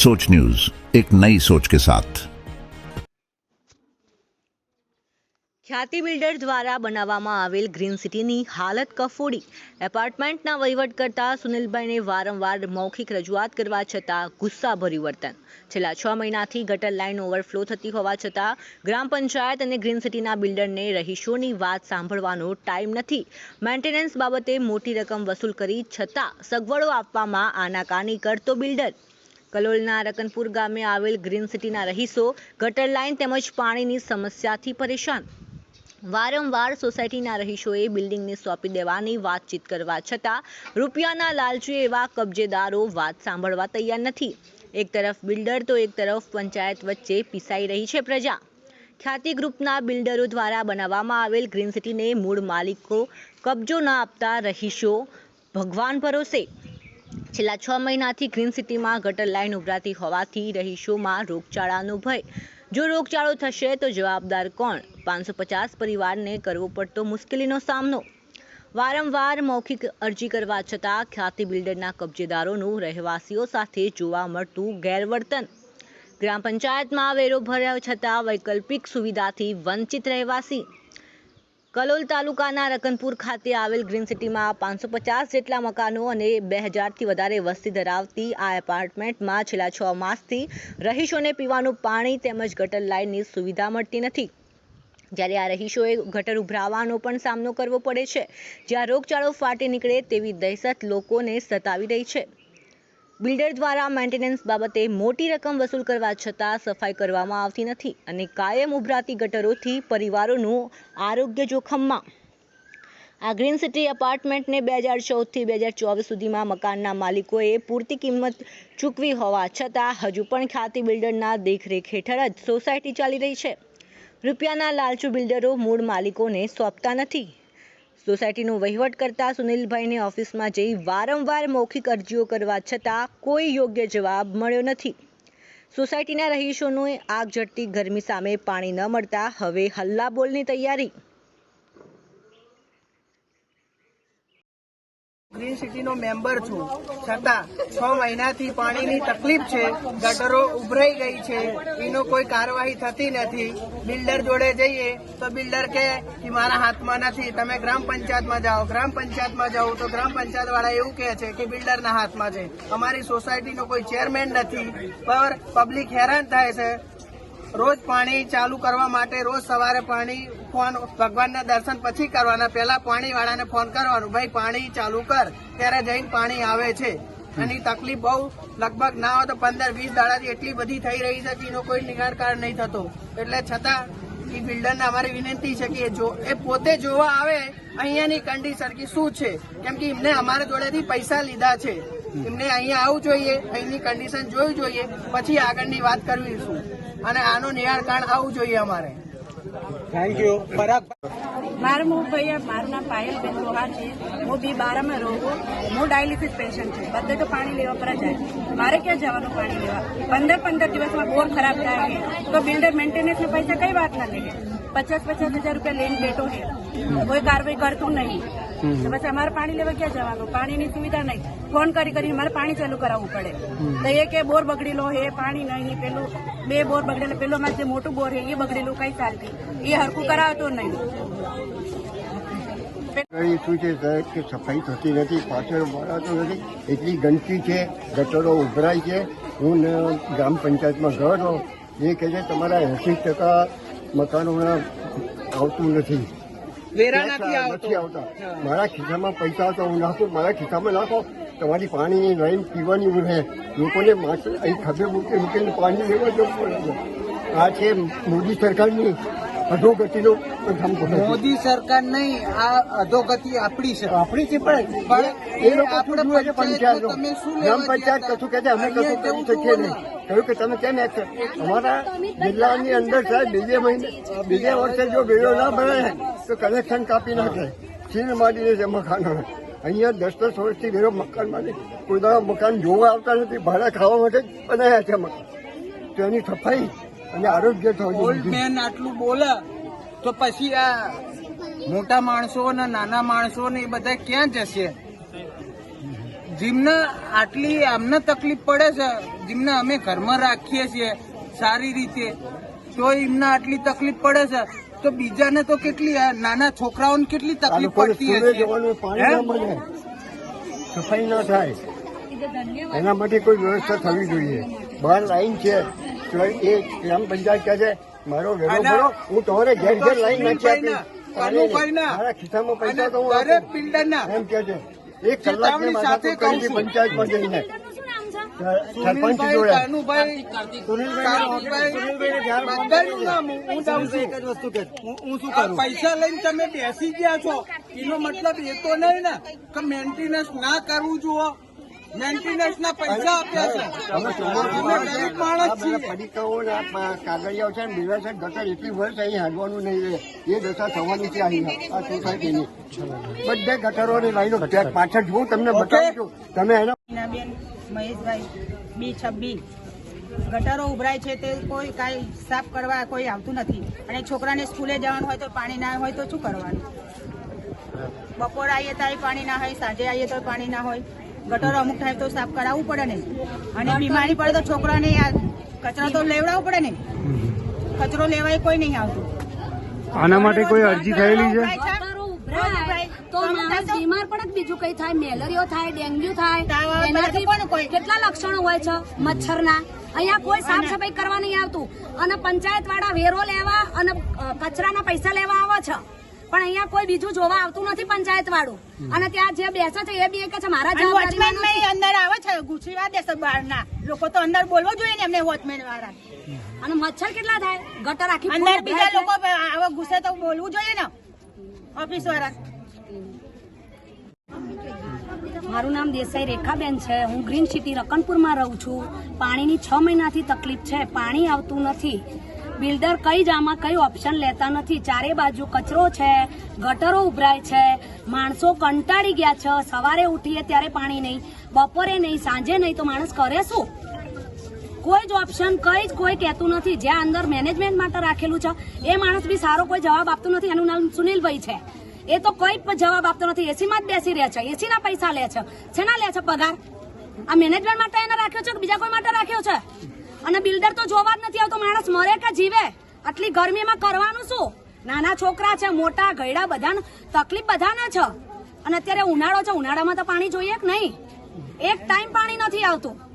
सोच न्यूज एक नई सोच के साथ ખ્યાતિ બિલ્ડર દ્વારા બનાવવામાં આવેલ ગ્રીન સિટીની હાલત કફોડી એપાર્ટમેન્ટના વહીવટ કરતા સુનિલભાઈને વારંવાર મૌખિક રજૂઆત કરવા છતાં ગુસ્સાભર્યું વર્તન છેલ્લા છ મહિનાથી ગટર લાઇન ઓવરફ્લો થતી હોવા છતાં ગ્રામ પંચાયત અને ગ્રીન સિટીના બિલ્ડરને રહીશોની વાત સાંભળવાનો ટાઈમ નથી મેન્ટેનન્સ બાબતે મોટી રકમ વસૂલ કરી છતાં સગવડો આપવામાં આનાકાની કરતો બિલ્ડર કલોલના રકનપુર ગામે આવેલ ગ્રીન સિટીના રહીશો ગટર લાઇન તેમજ પાણીની સમસ્યાથી પરેશાન. વારંવાર સોસાયટીના રહીશોએ બિલ્ડિંગને સોંપી દેવાની વાતચીત કરવા છતાં રૂપિયાના લાલચી એવા કબજેદારો વાત સાંભળવા તૈયાર નથી. એક તરફ બિલ્ડર તો એક તરફ પંચાયત વચ્ચે પીસાઈ રહી છે પ્રજા. ખ્યાતિ ગ્રુપના બિલ્ડરો દ્વારા બનાવવામાં આવેલ ગ્રીન સિટીને મૂળ માલિકો કબજો ન આપતા રહીશો ભગવાન ભરોસે. છેલ્લા છ મહિનાથી ગ્રીન સિટીમાં ગટર લાઇન ઉભરાતી હોવાથી રહીશોમાં રોગચાળાનો ભય. જો રોગચાળો થશે તો જવાબદાર કોણ? પાંચસો પચાસ પરિવારને કરવો પડતો મુશ્કેલીનો સામનો. વારંવાર મૌખિક અરજી કરવા છતાં ખ્યાતિ બિલ્ડરના કબજેદારોનું રહેવાસીઓ સાથે જોવા મળતું ગેરવર્તન. ગ્રામ પંચાયતમાં વેરો ભર્યા છતાં વૈકલ્પિક સુવિધાથી વંચિત રહેવાસી. કલોલ તાલુકાના રકનપુર ખાતે આવેલ ગ્રીન સિટીમાં પાંચસો પચાસ જેટલા મકાનો અને બે હજારથી વધારે વસ્તી ધરાવતી આ એપાર્ટમેન્ટમાં છેલ્લા છ માસથી રહીશોને પીવાનું પાણી તેમજ ગટર લાઇનની સુવિધા મળતી નથી. જ્યારે આ રહીશોએ ગટર ઉભરાવાનો પણ સામનો કરવો પડે છે. જ્યાં રોગચાળો ફાટી નીકળે તેવી દહેશત લોકોને સતાવી રહી છે. બિલ્ડર દ્વારા મેન્ટેનન્સ બાબતે મોટી રકમ વસૂલ કરવા છતાં સફાઈ કરવામાં આવતી નથી અને કાયમ ઉભરાતી ગટરોથી પરિવારોનું આરોગ્ય જોખમમાં. આ ગ્રીન સિટી એપાર્ટમેન્ટને બે હજાર ચૌદથી બે હજાર ચોવીસ સુધીમાં મકાનના માલિકોએ પૂરતી કિંમત ચૂકવી હોવા છતાં હજુ પણ ખ્યાતિ બિલ્ડરના દેખરેખ હેઠળ જ સોસાયટી ચાલી રહી છે. રૂપિયાના લાલચુ બિલ્ડરો મૂળ માલિકોને સોંપતા નથી. સોસાયટીનો વહીવટ કરતા સુનિલભાઈને ઓફિસમાં જઈ વારંવાર મૌખિક અરજીઓ કરવા છતાં કોઈ યોગ્ય જવાબ મળ્યો નથી. સોસાયટીના રહીશોને આગ ઝરતી ગરમી સામે પાણી ન મળતા હવે હલ્લાબોલની તૈયારી. ગ્રીન સિટીનો મેમ્બર છું. છતાં છ મહિનાથી પાણીની તકલીફ છે. ગટરો ઉભરાઈ ગઈ છે. એનો કોઈ કાર્યવાહી થતી નથી. બિલ્ડર જોડે જઈએ તો બિલ્ડર કહે કે, મારા હાથમાં નથી. તમે ગ્રામ પંચાયતમાં જાઓ. ગ્રામ પંચાયતમાં જાઓ તો ગ્રામ પંચાયત વાળા એવું કહે છે કે, બિલ્ડરના હાથમાં છે. અમારી સોસાયટીનો કોઈ ચેરમેન નથી. પર પબ્લિક હેરાન થાય છે. રોજ પાણી ચાલુ કરવા માટે રોજ સવારે પાણી ફોન ભગવાનના દર્શન પછી કરવાના. પહેલા પાણી વાળાને ફોન કરવાનું, ભાઈ, પાણી ચાલુ કર. ત્યારે જઈને પાણી આવે છે. એની તકલીફ બહુ લગભગ ના હોય તો પંદર, વીસ દાડાથી એટલી બધી થઈ રહી છે કે એનો કોઈ નિકાલ નહીં થતો. એટલે છતાં એ બિલ્ડરને અમારી વિનંતી છે કે જો, એ પોતે જોવા આવે અહીંયાની કન્ડિશન કે શું છે? કેમ કે એમને અમારા જોડેથી પૈસા લીધા છે. એમને અહીંયા આવવું જોઈએ, અહીંની કન્ડિશન જોવી જોઈએ, પછી આગળની વાત કરવી શું અને આનું નિરાકરણ આવવું જોઈએ અમારે. થેન્ક યુ પરાગ મારું હું ભૈયા મારું નામ પાયલબેન લોહાર છે. હું બી બારામાં રહું છું. હું ડાયાલિસિસ પેશન્ટ છું. બધે તો પાણી લેવા પર જાય મારે ક્યાં જવાનું પાણી લેવા? પંદર પંદર દિવસમાં બોર ખરાબ થાય છે. તો બિલ્ડર મેન્ટેનન્સના પૈસા કઈ વાત ના લે પચાસ પચાસ હજાર રૂપિયા લઈને બેઠો છે. કોઈ કાર્યવાહી કરતું નહીં. તો પછી અમારે પાણી લેવા ક્યાં જવાનું? પાણીની સુવિધા નહીં. ફોન કરી કરીને મારે પાણી ચાલુ કરાવવું પડે. તો એ કે બોર બગડેલો હે પાણી નહીં પેલું બે બોર બગડેલો પેલું અમારે જે મોટું બોર હે એ બગડેલું કઈ ચાલતી એ હરકું કરાવતો નહીં. શું છે સાહેબ કે સફાઈ થતી નથી પાછળ વળાતો નથી. એટલી ગંદકી છે ગટરો ઉભરાય છે. હું ગ્રામ પંચાયતમાં ગયો એ કહે છે તમારા એસી ટકા મકાનોમાં આવતું નથી. વેરા નથી આવતા. મારા ખિસ્સામાં પૈસા હતા હું નાખું મારા ખિસ્સામાં નાખો. તમારી પાણીની લાઈન પીવાની રહે. લોકોને માત્ર અહીં ખભે મૂકી મૂકીને પાણી લેવા જવું પડે આ છે મોદી સરકારની અધોગતિનો. મોદી સરકાર નહીં આ અધોગતિ આપણી છે. આપણી છે પણ પણ એ લોકો શું જુએ છે પંચાયત તમે શું લેવા ગ્રામ પંચાયત કશું કહે છે અમે કશું કરી શકીએ નહીં. કહ્યું કે તમે કેમ એક્શન અમારા જિલ્લાની અંદર સાહેબ બીજે મહિને બીજે વર્ષે જો વેરો ના ભરાય તો કનેક્શન કાપી નાખે. ચીન મારી દે છે મકાનો અહીંયા દસ દસ વર્ષથી વેરો મકાન માટે કોઈ દાડો મકાન જોવા આવતા નથી. ભાડા ખાવા માટે જ બનાવ્યા છે મકાન. તો એની સફાઈ અને આરોગ્ય થવું ઓલ્ડ મેન આટલું બોલે તો પછી આ મોટા માણસો અને નાના માણસો ને એ બધા ક્યાં જશે? જેમને આટલી અમને તકલીફ પડે છે જેમને અમે ઘરમાં રાખીએ છીએ સારી રીતે તો એમને આટલી તકલીફ પડે છે. તો બીજાને તો કેટલી નાના છોકરાઓને કેટલી તકલીફ પડતી હશે? સફાઈ ના થાય. એના માટે કોઈ વ્યવસ્થા થવી જોઈએ. બહાર લાઈન છે. એ ગ્રામ પંચાયત કહે છે મારો વેરો ભરો. હું તમારે ઘેર ઘેર લાઈન નાખી આપીશ. મારા ખિસ્સામાં પૈસા તો હું દરેક બિલ્ડરના એમ કે છે. એક કલાકની સાથે પંચાયતમાં જઈને. સરપંચ જોડે. કાનુભાઈ કાનુભાઈ બધાનું નામ હું- હું જાઉં છું આ પૈસા લઈને તમે બેસી ગયા છો. એનો મતલબ એ તો નહીં ને કે મેન્ટેનન્સ ના કરવું જુઓ. મેન્ટેનન્સ ના પૈસા આપ્યા છે. ગરીબ માણસ કાગળિયાઓ છે બીજા છે ગટર એટલી વર્ષ અહીં હાલવાનું નહીં રહે. એ દશા થવાની છે અહીં. આ સોસાયટીની. બધે ગટરોની લાઈનો. પાછળ હું તમને બતાવું છું. તમે એના બેન મહેશભાઈ બી છબ્બી ગટરો ઉભરાય છે તે કોઈ કાંઈ સાફ કરવા કોઈ આવતું નથી. અને છોકરાને સ્કૂલે જવાનું હોય તો પાણી ના હોય તો શું કરવાનું? બપોર આવીએ તો પાણી ના હોય સાંજે આવીએ તો પાણી ના હોય. ગટરો અમુક ટાઈમ તો સાફ કરાવવું પડે ને. અને બીમારી પડે તો છોકરાને કચરો તો લેવડાવવું પડે ને. કચરો લેવાય કોઈ નહીં આવતું. આના માટે કોઈ અરજી થયેલી છે તો માણસ બીમાર પડે બીજું કઈ થાય? મેલેરિયો થાય ડેન્ગ્યુ થાય? એનાથી પણ કેટલા લક્ષણો હોય છે? મચ્છરના. અહીંયા કોઈ સાફ સફાઈ કરવા નહીં આવતું. અને પંચાયત વાળા વેરો લેવા અને કચરાના પૈસા લેવા આવે છે. પણ અહીંયા કોઈ બીજું જોવા આવતું નથી પંચાયત વાળું અને ત્યાં જે બેસે છે એ બી કે છે. મારા વોચમેન અંદર આવે છે ગુછીવા દેશે બહારના. લોકો તો અંદર બોલવો જોઈએ ને એમને વોચમેન વાળા અને મચ્છર કેટલા થાય? ગટર આખી અંદર બીજા લોકો આવા ગુસ્સે તો બોલવું જોઈએ ને. ઓફિસ વાળા મારું નામ દેસાઈ રેખાબેન છે. હું ગ્રીન સિટી રકનપુરમાં રહું છું. પાણીની છ મહિનાથી તકલીફ છે. પાણી આવતું નથી. બિલ્ડર કઈ જ આમાં કઈ ઓપ્શન લેતા નથી. ચારે બાજુ કચરો છે. ગટરો ઉભરાય છે. માણસો કંટાળી ગયા છે. સવારે ઉઠીએ ત્યારે પાણી નહીં. બપોરે નહીં. સાંજે નહીં. તો માણસ કરે શું? કોઈ જ ઓપ્શન, કઈ જ કોઈ કહેતું નથી. જ્યાં અંદર મેનેજમેન્ટ માટે રાખેલું છે, એ માણસ બી સારો કોઈ જવાબ આપતું નથી. એનું નામ સુનિલભાઈ છે. એ તો કોઈ જવાબ આપતો નથી. એસીમાં જ બેસી રહે છે. એસી ના પૈસા લે છે. છેના લે છે પગાર? આ મેનેજમેન્ટ માટે એને રાખ્યો છે કે બીજા કોઈ માટે રાખ્યો છે? અને બિલ્ડર તો જોવા જ નથી આવતો. માણસ મરે કે જીવે? આટલી ગરમીમાં કરવાનું શું? નાના છોકરા છે, મોટા, ગયડા બધાને તકલીફ બધાને છે. અને અત્યારે ઉનાળો છે. ઉનાળામાં તો પાણી જોઈએ કે નહીં? એક ટાઈમ પાણી નથી આવતું.